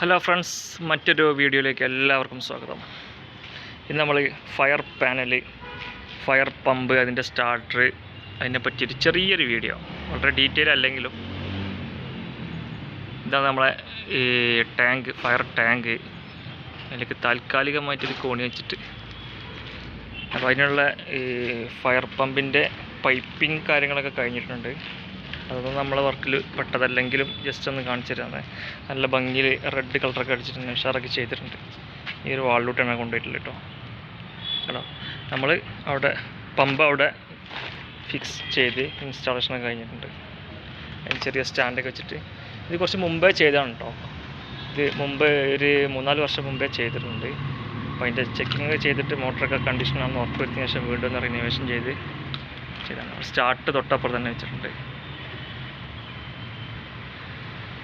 Hello friends മറ്റൊരു വീഡിയോയിലേക്ക് എല്ലാവർക്കും സ്വാഗതം. ഇന്ന് നമ്മൾ ഫയർ പാനൽ ഫയർ പമ്പ് അതിന്റെ സ്റ്റാർട്ടർ അതിനെ പറ്റിയൊരു ചെറിയൊരു വീഡിയോ. വളരെ ഡീറ്റെയിൽ അല്ലെങ്കിലും ഇതാണ് നമ്മളെ ഈ ടാങ്ക് ഫയർ ടാങ്ക്. അതിലേക്ക് താൽക്കാലികമായിട്ടൊരു കോണി വെച്ചിട്ട് അപ്പോൾ അതിനുള്ള ഈ ഫയർ പമ്പിന്റെ പൈപ്പിംഗ് കാര്യങ്ങളൊക്കെ കഴിഞ്ഞിട്ടുണ്ട്. അതൊന്നും നമ്മളെ വർക്കിൽ പെട്ടതല്ലെങ്കിലും ജസ്റ്റ് ഒന്ന് കാണിച്ചു തരാം നല്ല ഭംഗിയിൽ റെഡ് കളറൊക്കെ അടിച്ചിട്ടുണ്ട് ഉഷാറൊക്കെ ചെയ്തിട്ടുണ്ട്. ഈ ഒരു വാളിലോട്ടാണ് കൊണ്ടുപോയിട്ടുള്ളത് കേട്ടോ. കേട്ടോ നമ്മൾ അവിടെ പമ്പ് അവിടെ ഫിക്സ് ചെയ്ത് ഇൻസ്റ്റാളേഷനൊക്കെ കഴിഞ്ഞിട്ടുണ്ട്. അതിന് ചെറിയ സ്റ്റാൻഡൊക്കെ വെച്ചിട്ട്. ഇത് കുറച്ച് മുമ്പേ ചെയ്തതാണ് കേട്ടോ ഇത് മുമ്പ് ഒരു മൂന്നാൽ വർഷം മുമ്പേ ചെയ്തിട്ടുണ്ട്. അപ്പോൾ അതിന്റെ ചെക്കിങ് ചെയ്തിട്ട് മോട്ടറൊക്കെ കണ്ടീഷനാണെന്ന് ഉറപ്പ് വരുത്തിയ ശേഷം വീണ്ടും ഒന്ന് റിനോവേഷൻ ചെയ്ത് ചെയ്താണ്. സ്റ്റാർട്ട് തൊട്ടപ്പുറം തന്നെ വെച്ചിട്ടുണ്ട്.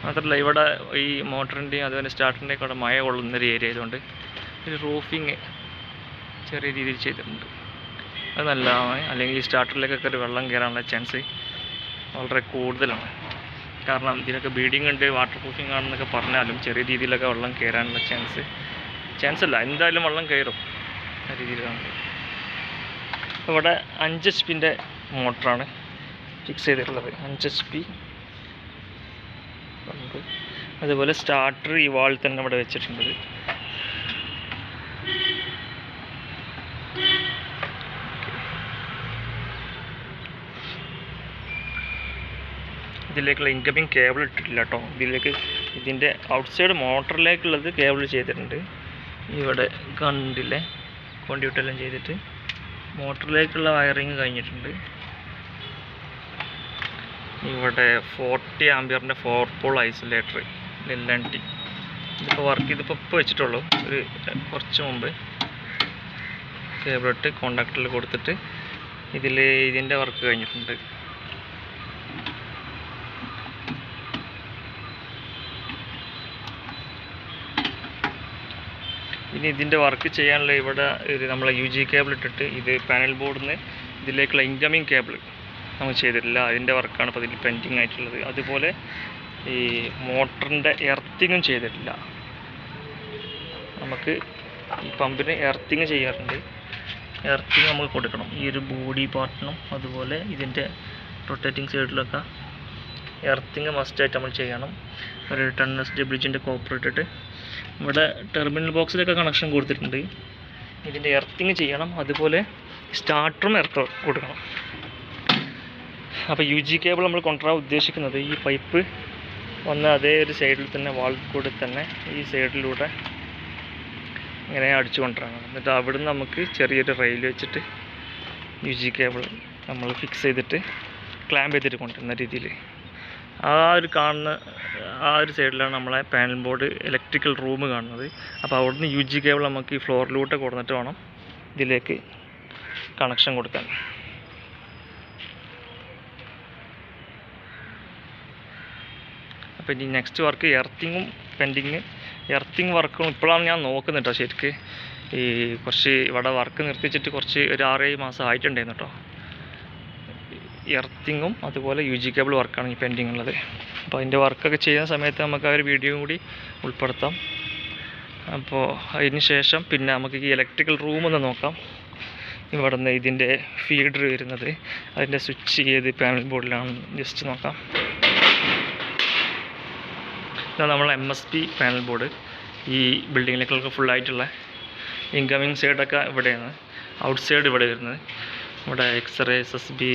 മാത്രമല്ല ഇവിടെ ഈ മോട്ടറിന്റെയും അതുപോലെ സ്റ്റാർട്ടറിന്റെയും കൂടെ മഴ കൊള്ളുന്ന ഒരു ഏരിയ ആയതുകൊണ്ട് ഒരു റൂഫിങ് ചെറിയ രീതിയിൽ ചെയ്തിട്ടുണ്ട്. അത് നല്ലതാണ്. അല്ലെങ്കിൽ സ്റ്റാർട്ടറിലേക്കൊക്കെ ഒരു വെള്ളം കയറാനുള്ള ചാൻസ് വളരെ കൂടുതലാണ്. കാരണം ഇതിനൊക്കെ ബീഡിങ് ഉണ്ട് വാട്ടർ പ്രൂഫിംഗ് ആണെന്നൊക്കെ പറഞ്ഞാലും ചെറിയ രീതിയിലൊക്കെ വെള്ളം കയറാനുള്ള ചാൻസ് ചാൻസ് അല്ല. എന്തായാലും വെള്ളം കയറും. ആ രീതിയിലാണ് ഇവിടെ അഞ്ച് എച്ച് പിന്റെ മോട്ടറാണ് ഫിക്സ് ചെയ്തിട്ടുള്ളത്. അഞ്ച് എച്ച് പി പമ്പ് അതുപോലെ സ്റ്റാർട്ടർ ഈ വാൾ തന്നെ ഇവിടെ വെച്ചിട്ടുണ്ട്. ഇതിലേക്കുള്ള ഇൻകമിങ് കേബിൾ ഇട്ടിട്ടില്ല കേട്ടോ ഇതിലേക്ക് ഇതിന്റെ ഔട്ട്സൈഡ് മോട്ടറിലേക്കുള്ളത് കേബിൾ ചെയ്തിട്ടുണ്ട്. ഇവിടെ കണ്ടില്ലേ? കോണ്ടിയൂട്ടെല്ലാം ചെയ്തിട്ട്. മോട്ടറിലേക്കുള്ള വയറിങ് കഴിഞ്ഞിട്ടുണ്ട്. ഇവിടെ forty ആംബിയറിന്റെ four pole isolator N T ഇതിപ്പോൾ വർക്ക് ചെയ്തിപ്പോൾ ഇപ്പോൾ വെച്ചിട്ടുള്ളൂ. ഒരു കുറച്ച് മുമ്പ്. കേബിളിട്ട് കോണ്ടാക്ടറിൽ കൊടുത്തിട്ട് ഇതിൽ ഇതിന്റെ വർക്ക് കഴിഞ്ഞിട്ടുണ്ട്. ഇനി ഇതിന്റെ വർക്ക് ചെയ്യാനുള്ള ഇവിടെ ഒരു നമ്മളെ യു ജി കേബിൾ ഇട്ടിട്ട് ഇത് പാനൽ ബോർഡിൽ നിന്ന് ഇതിലേക്കുള്ള ഇൻകമിങ് കേബിൾ നമ്മൾ ചെയ്തിട്ടില്ല. അതിന്റെ വർക്കാണ് ഇപ്പോൾ ഇതിൽ പെൻഡിങ് ആയിട്ടുള്ളത്. അതുപോലെ ഈ മോട്ടറിന്റെ എർത്തിങ്ങും ചെയ്തിട്ടില്ല. നമുക്ക് ഈ പമ്പിന് എർത്തിങ് ചെയ്യാറുണ്ട്. എർത്തിങ് നമ്മൾ കൊടുക്കണം. ഈ ഒരു ബോഡി പാർട്ടിനും അതുപോലെ ഇതിന്റെ റൊട്ടേറ്റിംഗ് സൈഡിലൊക്കെ എർത്തിങ് മസ്റ്റായിട്ട് നമ്മൾ ചെയ്യണം. ഒരു ടെൻ എസ് ഡബ്ല്യൂജിന്റെ കോപ്പർ ഇട്ടിട്ട്. ഇവിടെ ടെർമിനൽ ബോക്സിലൊക്കെ കണക്ഷൻ കൊടുത്തിട്ടുണ്ട്. ഇതിന്റെ എർത്തിങ് ചെയ്യണം. അതുപോലെ സ്റ്റാർട്ടറും എർത്ത് കൊടുക്കണം. അപ്പോൾ യു ജി കേബിൾ നമ്മൾ കൊണ്ടുവരാൻ ഉദ്ദേശിക്കുന്നത് ഈ പൈപ്പ് വന്ന് അതേ ഒരു സൈഡിൽ തന്നെ വാൾ കൂടെ തന്നെ ഈ സൈഡിലൂടെ ഇങ്ങനെ അടിച്ചു കൊണ്ടുവരണം. എന്നിട്ട് അവിടുന്ന് നമുക്ക് ചെറിയൊരു റെയിൽ വെച്ചിട്ട് യു ജി കേബിൾ നമ്മൾ ഫിക്സ് ചെയ്തിട്ട് ക്ലാമ്പ് ചെയ്തിട്ട് കൊണ്ടുവരുന്ന രീതിയിൽ ആ ഒരു കാണുന്ന ആ ഒരു സൈഡിലാണ് നമ്മളെ പാനൽ ബോർഡ് ഇലക്ട്രിക്കൽ റൂം കാണുന്നത്. അപ്പോൾ അവിടുന്ന് യു ജി കേബിൾ നമുക്ക് ഈ ഫ്ലോറിലൂടെ കൊടുത്തിട്ട് വേണം ഇതിലേക്ക് കണക്ഷൻ കൊടുക്കാൻ. അപ്പോൾ ഇനി നെക്സ്റ്റ് വർക്ക് എർത്തിങ്ങും പെൻഡിങ് എർത്തിങ് വർക്കും ഇപ്പോഴാണ് ഞാൻ നോക്കുന്നത് കേട്ടോ ശരിക്ക്. ഈ കുറച്ച് ഇവിടെ വർക്ക് നിർത്തിച്ചിട്ട് കുറച്ച് ഒരു ആറേഴ് മാസം ആയിട്ടുണ്ടായിരുന്നു കേട്ടോ എർത്തിങ്ങും അതുപോലെ യു ജി കേബിൾ വർക്കാണ് ഈ പെൻഡിങ് ഉള്ളത്. അപ്പോൾ അതിന്റെ വർക്കൊക്കെ ചെയ്യുന്ന സമയത്ത് നമുക്ക് ആ ഒരു വീഡിയോ കൂടി ഉൾപ്പെടുത്താം. അപ്പോൾ അതിന് ശേഷം പിന്നെ നമുക്ക് ഈ ഇലക്ട്രിക്കൽ റൂം ഒന്ന് നോക്കാം. ഇവിടെ നിന്ന് ഇതിന്റെ ഫീഡർ വരുന്നത്. അതിന്റെ സ്വിച്ച് ഏത് പാനൽ ബോർഡിലാണ് ജസ്റ്റ് നോക്കാം. ഇതാണ് നമ്മൾ M S P panel board ഈ ബിൽഡിങ്ങിലേക്കൊക്കെ ഫുള്ളായിട്ടുള്ള ഇൻകമിങ് സൈഡൊക്കെ ഇവിടെയാണ്. ഔട്ട് സൈഡ് ഇവിടെ വരുന്നത്. ഇവിടെ x-ray S S B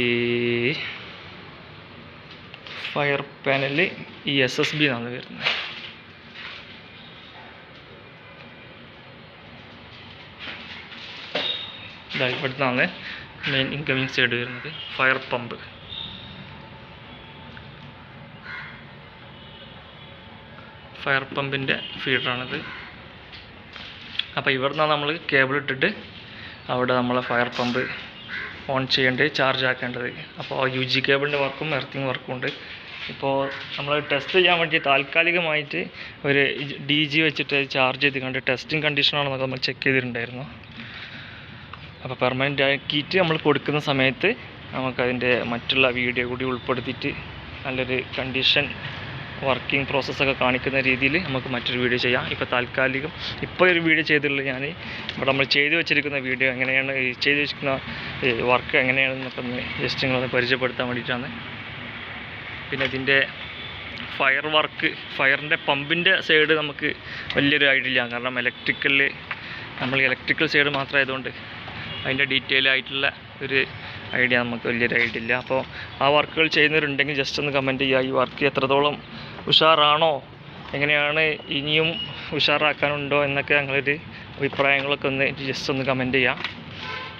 fire panel ഈ എസ് എസ് ബി എന്നാണ് വരുന്നത്. ഇതാ ഇവിടുന്നാണ് മെയിൻ ഇൻകമിങ് സൈഡ് വരുന്നത്. ഫയർ പമ്പ് ഫയർ പമ്പിന്റെ ഫീഡറാണിത്. അപ്പോൾ ഇവിടുന്ന് നമ്മൾ കേബിൾ ഇട്ടിട്ട് അവിടെ നമ്മളെ ഫയർ പമ്പ് ഓൺ ചെയ്യേണ്ടത് ചാർജ് ആക്കേണ്ടത്. അപ്പോൾ യു ജി കേബിളിന്റെ വർക്കും എർത്തിങ് വർക്കും ഉണ്ട്. ഇപ്പോൾ നമ്മൾ ടെസ്റ്റ് ചെയ്യാൻ വേണ്ടി താൽക്കാലികമായിട്ട് ഒരു ഡി ജി വെച്ചിട്ട് ചാർജ് ചെയ്ത് കണ്ട് ടെസ്റ്റിംഗ് കണ്ടീഷനാണെന്നൊക്കെ നമ്മൾ ചെക്ക് ചെയ്തിട്ടുണ്ടായിരുന്നു. അപ്പോൾ പെർമനന്റ് ആക്കിയിട്ട് നമ്മൾ കൊടുക്കുന്ന സമയത്ത് നമുക്കതിന്റെ മറ്റുള്ള വീഡിയോ കൂടി ഉൾപ്പെടുത്തിയിട്ട് നല്ലൊരു കണ്ടീഷൻ വർക്കിംഗ് പ്രോസസ്സൊക്കെ കാണിക്കുന്ന രീതിയിൽ നമുക്ക് മറ്റൊരു വീഡിയോ ചെയ്യാം. ഇപ്പോൾ താൽക്കാലികം ഇപ്പോൾ ഒരു വീഡിയോ ചെയ്തിട്ടുള്ളത് ഞാൻ ഇവിടെ നമ്മൾ ചെയ്തു വെച്ചിരിക്കുന്ന വീഡിയോ എങ്ങനെയാണ് ഈ ചെയ്തു വെച്ചിരിക്കുന്ന വർക്ക് എങ്ങനെയാണെന്നൊക്കെ ഒന്ന് ജസ്റ്റ് നിങ്ങളൊന്ന് പരിചയപ്പെടുത്താൻ വേണ്ടിയിട്ടാണ്. പിന്നെ ഇതിന്റെ ഫയർ വർക്ക് ഫയറിന്റെ പമ്പിന്റെ സൈഡ് നമുക്ക് വലിയൊരു ഐഡിയ ഇല്ല. കാരണം ഇലക്ട്രിക്കലിൽ നമ്മൾ ഇലക്ട്രിക്കൽ സൈഡ് മാത്രമായതുകൊണ്ട് അതിന്റെ ഡീറ്റെയിൽ ആയിട്ടുള്ള ഒരു ഐഡിയ നമുക്ക് വലിയൊരു ഐഡിയ ഇല്ല. അപ്പോൾ ആ വർക്കുകൾ ചെയ്യുന്നവരുണ്ടെങ്കിൽ ജസ്റ്റ് ഒന്ന് കമന്റ് ചെയ്യുക. ഈ വർക്ക് എത്രത്തോളം ഉഷാറാണോ? എങ്ങനെയാണ് ഇനിയും ഉഷാറാക്കാനുണ്ടോ എന്നൊക്കെ ഞങ്ങളൊരു അഭിപ്രായങ്ങളൊക്കെ ഒന്ന് ജസ്റ്റ് ഒന്ന് കമന്റ് ചെയ്യാം.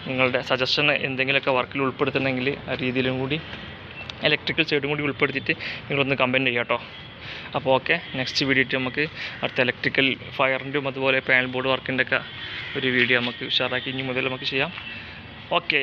നിങ്ങളുടെ സജഷൻ എന്തെങ്കിലുമൊക്കെ വർക്കിൽ ഉൾപ്പെടുത്തണമെങ്കിൽ ആ രീതിയിലും കൂടി ഇലക്ട്രിക്കൽ സൈഡും കൂടി ഉൾപ്പെടുത്തിയിട്ട് നിങ്ങളൊന്ന് കമന്റ് ചെയ്യാം കേട്ടോ അപ്പോൾ ഓക്കെ നെക്സ്റ്റ് വീഡിയോ നമുക്ക് അടുത്ത ഇലക്ട്രിക്കൽ ഫയറിന്റെയും അതുപോലെ പാനൽ ബോർഡ് വർക്കിന്റെ ഒക്കെ ഒരു വീഡിയോ നമുക്ക് ഉഷാറാക്കി ഇനി മുതൽ നമുക്ക് ചെയ്യാം. ഓക്കെ